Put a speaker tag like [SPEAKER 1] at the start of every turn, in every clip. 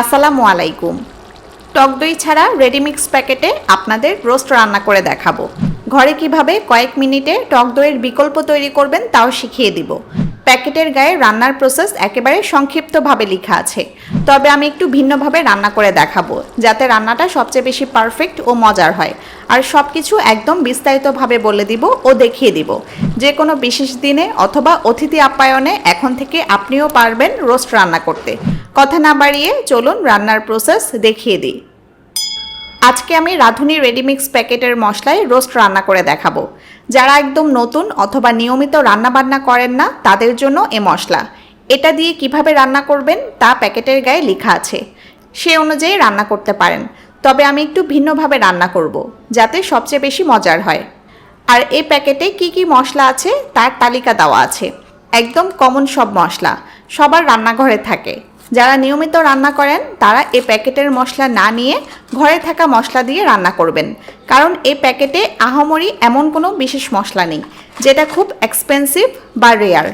[SPEAKER 1] আসসালামু আলাইকুম। টক দই ছাড়া রেডিমিক্স প্যাকেটে আপনাদের রোস্ট রান্না করে দেখাবো। ঘরে কীভাবে কয়েক মিনিটে টক দইয়ের বিকল্প তৈরি করবেন তাও শিখিয়ে দিব। প্যাকেটের গায়ে রান্নার প্রসেস একেবারে সংক্ষিপ্তভাবে লেখা আছে। তবে আমি একটু ভিন্নভাবে রান্না করে দেখাবো, যাতে রান্নাটা সবচেয়ে বেশি পারফেক্ট ও মজার হয়। আর সব কিছু একদম বিস্তারিতভাবে বলে দিব ও দেখিয়ে দিব। যে কোনো বিশেষ দিনে অথবা অতিথি আপ্যায়নে এখন থেকে আপনিও পারবেন রোস্ট রান্না করতে। কথা না বাড়িয়ে চলুন রান্নার প্রসেস দেখিয়ে দিই। আজকে আমি রাঁধুনি রেডিমিক্স প্যাকেটের মশলায় রোস্ট রান্না করে দেখাবো। যারা একদম নতুন অথবা নিয়মিত রান্না বান্না করেন না, তাদের জন্য এ মশলা। এটা দিয়ে কীভাবে রান্না করবেন, তা প্যাকেটের গায়ে লেখা আছে। সে অনুযায়ী রান্না করতে পারেন। তবে আমি একটু ভিন্নভাবে রান্না করব, যাতে সবচেয়ে বেশি মজার হয়। আর এই প্যাকেটে কি কি মশলা আছে, তার তালিকা দেওয়া আছে। একদম কমন সব মশলা। সবার রান্নাঘরে থাকে। যারা নিয়মিত রান্না করেন, তারা এই প্যাকেটের মশলা না নিয়ে ঘরে থাকা মশলা দিয়ে রান্না করবেন। কারণ এই প্যাকেটে আহামরি এমন কোনো বিশেষ মশলা নেই, যেটা খুব এক্সপেন্সিভ বা রেয়ার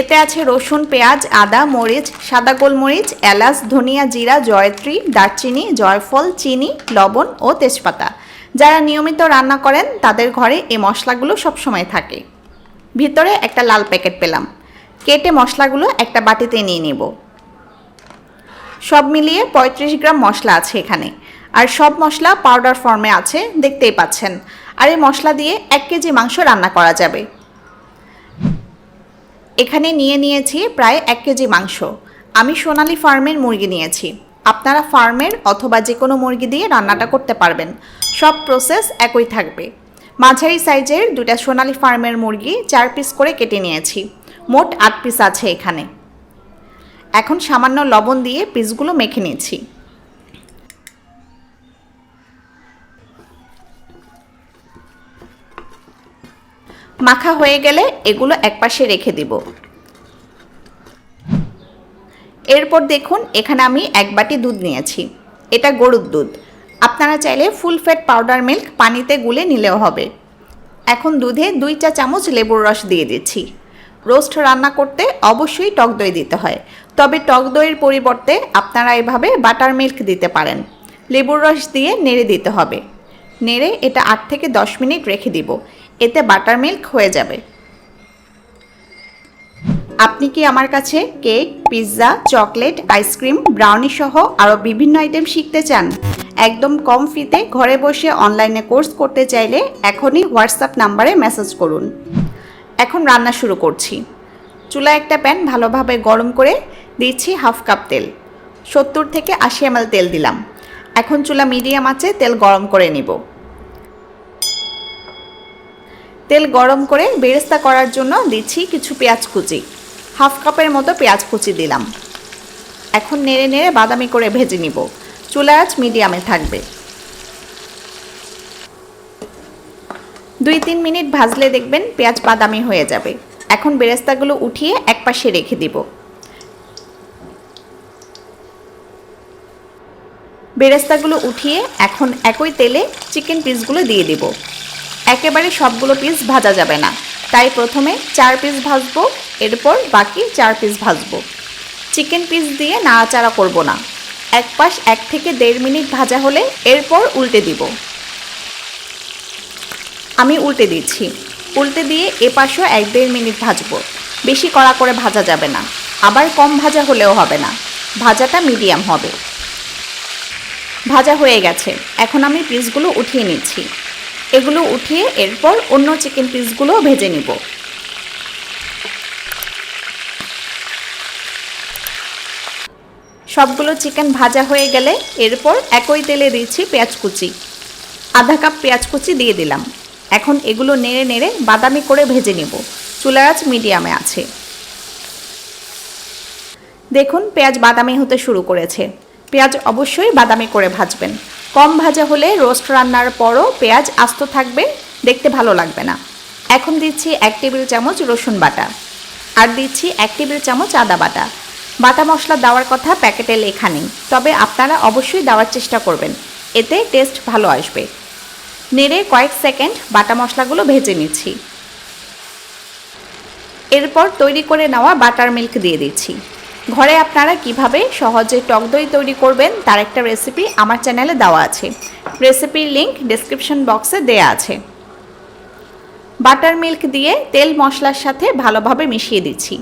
[SPEAKER 1] এতে আছে রসুন, পেঁয়াজ, আদা, মরিচ, সাদা গোলমরিচ, এলাচ, ধনিয়া জিরা, জয়ত্রী, দারচিনি, জয়ফল, চিনি, লবণ ও তেজপাতা। যারা নিয়মিত রান্না করেন, তাদের ঘরে এই মশলাগুলো সবসময় থাকে। ভিতরে একটা লাল প্যাকেট পেলাম। কেটে মশলাগুলো একটা বাটিতে নিয়ে নেব। সব মিলিয়ে পঁয়ত্রিশ গ্রাম মশলা আছে এখানে। আর সব মশলা পাউডার ফর্মে আছে, দেখতেই পাচ্ছেন। আর এই মশলা দিয়ে এক কেজি মাংস রান্না করা যাবে। এখানে নিয়ে নিয়েছি প্রায় এক কেজি মাংস। আমি সোনালি ফার্মের মুরগি নিয়েছি। আপনারা ফার্মের অথবা যে কোনো মুরগি দিয়ে রান্নাটা করতে পারবেন। সব প্রসেস একই থাকবে। মাঝারি সাইজের দুটা সোনালি ফার্মের মুরগি চার পিস করে কেটে নিয়েছি। মোট আট পিস আছে এখানে। এখন সামান্য লবণ দিয়ে পিসগুলো মেখে নিয়েছি মাখা হয়ে গেলে এগুলো একপাশে রেখে দিব। এরপর দেখুন, এখানে আমি এক বাটি দুধ নিয়েছি। এটা গরুর দুধ। আপনারা চাইলে ফুল ফ্যাট পাউডার মিল্ক পানিতে গুলে নিলেও হবে। এখন দুধে দুই চা চামচ লেবুর রস দিয়ে দিচ্ছি। রোস্ট রান্না করতে অবশ্যই টক দই দিতে হয়। তবে টক দইয়ের পরিবর্তে আপনারা এভাবে বাটার মিল্ক দিতে পারেন। লেবুর রস দিয়ে নেড়ে দিতে হবে। নেড়ে এটা আট থেকে দশ মিনিট রেখে দিব। এতে বাটার মিল্ক হয়ে যাবে। আপনি কি আমার কাছে cake, pizza, chocolate, ice cream, brownie সহ আরও বিভিন্ন আইটেম শিখতে চান? একদম কম ফিতে ঘরে বসে অনলাইনে কোর্স করতে চাইলে এখনই হোয়াটসঅ্যাপ নাম্বারে মেসেজ করুন। এখন রান্না শুরু করছি। চুলা একটা প্যান ভালোভাবে গরম করে দিচ্ছি হাফ কাপ তেল। সত্তর থেকে আশি এমএল তেল দিলাম। এখন চুলা মিডিয়াম আছে, তেল গরম করে নিব। তেল গরম করে বেরেস্তা করার জন্য দিচ্ছি কিছু পেঁয়াজ কুচি। হাফ কাপের মতো পেঁয়াজ কুচি দিলাম। এখন নেড়ে নেড়ে বাদামি করে ভেজে নিব। চুলা আঁচ মিডিয়ামে থাকবে। দুই তিন মিনিট ভাজলে দেখবেন পেঁয়াজ বাদামি হয়ে যাবে। এখন বেরেস্তাগুলো উঠিয়ে একপাশে রেখে দিব। বেরেস্তাগুলো উঠিয়ে এখন একই তেলে চিকেন পিসগুলো দিয়ে দিব। একেবারে সবগুলো পিস ভাজা যাবে না। তাই প্রথমে চার পিস ভাজবো, এরপর বাকি চার পিস ভাজবো। চিকেন পিস দিয়ে নাড়াচাড়া করব না। এক পাশ এক থেকে দেড় মিনিট ভাজা হলে এরপর উল্টে দিব। আমি উল্টে দিচ্ছি। উল্টে দিয়ে এপাশেও এক দেড় মিনিট ভাজবো। বেশি কড়া করে ভাজা যাবে না। আবার কম ভাজা হলেও হবে না। ভাজাটা মিডিয়াম হবে। ভাজা হয়ে গেছে। এখন আমি পিসগুলো উঠিয়ে নিচ্ছি। এগুলো উঠিয়ে এরপর অন্য চিকেন পিসগুলো ভেজে নিব। সবগুলো চিকেন ভাজা হয়ে গেলে এরপর একই তেলে দিচ্ছি পেঁয়াজ কুচি। আধা কাপ পেঁয়াজ কুচি দিয়ে দিলাম। এখন এগুলো নেড়ে নেড়ে বাদামি করে ভেজে নেব। চুলার আঁচ মিডিয়ামে আছে। দেখুন, পেঁয়াজ বাদামি হতে শুরু করেছে। পেঁয়াজ অবশ্যই বাদামি করে ভাজবেন। কম ভাজা হলে রোস্ট রান্নার পরও পেঁয়াজ আস্ত থাকবে, দেখতে ভালো লাগবে না। এখন দিচ্ছি এক টেবিল চামচ রসুন বাটা। আর দিচ্ছি এক টেবিল চামচ আদা বাটা। বাটা মশলা দেওয়ার কথা প্যাকেটে লেখা নেই, তবে আপনারা অবশ্যই দেওয়ার চেষ্টা করবেন। এতে টেস্ট ভালো আসবে। নেড়ে কয়েক সেকেন্ড বাটা মশলাগুলো ভেজে নিচ্ছি। এরপর তৈরি করে নেওয়া বাটার মিল্ক দিয়ে দিচ্ছি। ঘরে আপনারা কীভাবে সহজে টক দই তৈরি করবেন তার একটা রেসিপি আমার চ্যানেলে দেওয়া আছে। রেসিপির লিংক ডেসক্রিপশন বক্সে দেয়া আছে। বাটার মিল্ক দিয়ে তেল মশলার সাথে ভালোভাবে মিশিয়ে দিচ্ছি।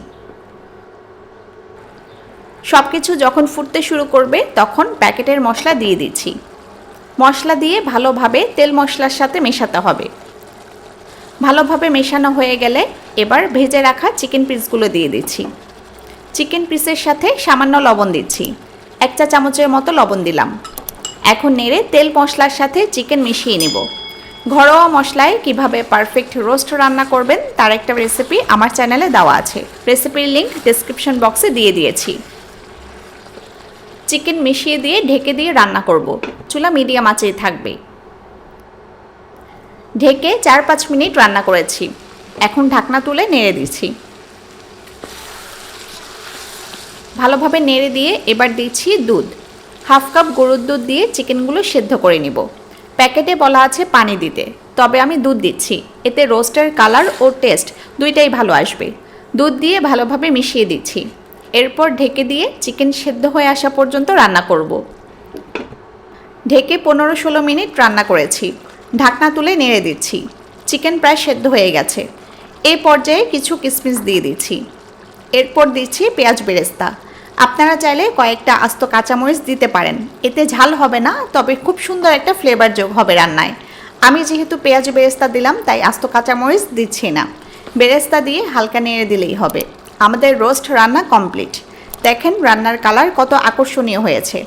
[SPEAKER 1] সব কিছু যখন ফুটতে শুরু করবে তখন প্যাকেটের মশলা দিয়ে দিচ্ছি। মশলা দিয়ে ভালোভাবে তেল মশলার সাথে মেশাতে হবে। ভালোভাবে মেশানো হয়ে গেলে এবার ভেজে রাখা চিকেন পিসগুলো দিয়ে দিচ্ছি। চিকেন পিসের সাথে সামান্য লবণ দিচ্ছি। এক চা চামচের মতো লবণ দিলাম। এখন নেড়ে তেল মশলার সাথে চিকেন মিশিয়ে নেব। ঘরোয়া মশলায় কীভাবে পারফেক্ট রোস্ট রান্না করবেন, তার একটা রেসিপি আমার চ্যানেলে দেওয়া আছে। রেসিপির লিংক ডিসক্রিপশন বক্সে দিয়ে দিয়েছি। চিকেন মিশিয়ে দিয়ে, ঢেকে দিয়ে রান্না করব। চুলা মিডিয়াম আঁচেই থাকবে। ঢেকে চার পাঁচ মিনিট রান্না করেছি। এখন ঢাকনা তুলে নেড়ে দিচ্ছি। ভালোভাবে নেড়ে দিয়ে এবার দিচ্ছি দুধ। হাফ কাপ গরুর দুধ দিয়ে চিকেনগুলো সেদ্ধ করে নিব। প্যাকেটে বলা আছে পানি দিতে। তবে আমি দুধ দিচ্ছি। এতে রোস্টের কালার ও টেস্ট দুইটাই ভালো আসবে। দুধ দিয়ে ভালোভাবে মিশিয়ে দিচ্ছি। এরপর ঢেকে দিয়ে চিকেন সেদ্ধ হয়ে আসা পর্যন্ত রান্না করব। ঢেকে পনেরো ষোলো মিনিট রান্না করেছি। ঢাকনা তুলে নেড়ে দিচ্ছি। চিকেন প্রায় সেদ্ধ হয়ে গেছে। এই পর্যায়ে কিছু কিশমিশ দিয়ে দিচ্ছি। এরপর দিচ্ছি পেঁয়াজ বেরেস্তা। আপনারা চাইলে কয়েকটা আস্ত কাঁচামরিচ দিতে পারেন। এতে ঝাল হবে না, তবে খুব সুন্দর একটা ফ্লেভার যোগ হবে রান্নায়। আমি যেহেতু পেঁয়াজ বেরেস্তা দিলাম, তাই আস্ত কাঁচামরিচ দিচ্ছি না। বেরেস্তা দিয়ে হালকা নেড়ে দিলেই হবে। আমাদের রোস্ট রান্না কমপ্লিট। দেখেন রান্নার কালার কত আকর্ষণীয় হয়েছে।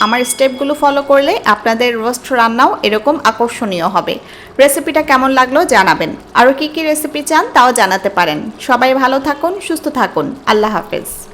[SPEAKER 1] আমার স্টেপগুলো ফলো করলে আপনাদের রোস্ট রান্নাও এরকম আকর্ষণীয় হবে। রেসিপিটা কেমন লাগল জানাবেন। আরও কী কী রেসিপি চান তাও জানাতে পারেন। সবাই ভালো থাকুন, সুস্থ থাকুন। আল্লাহ হাফেজ।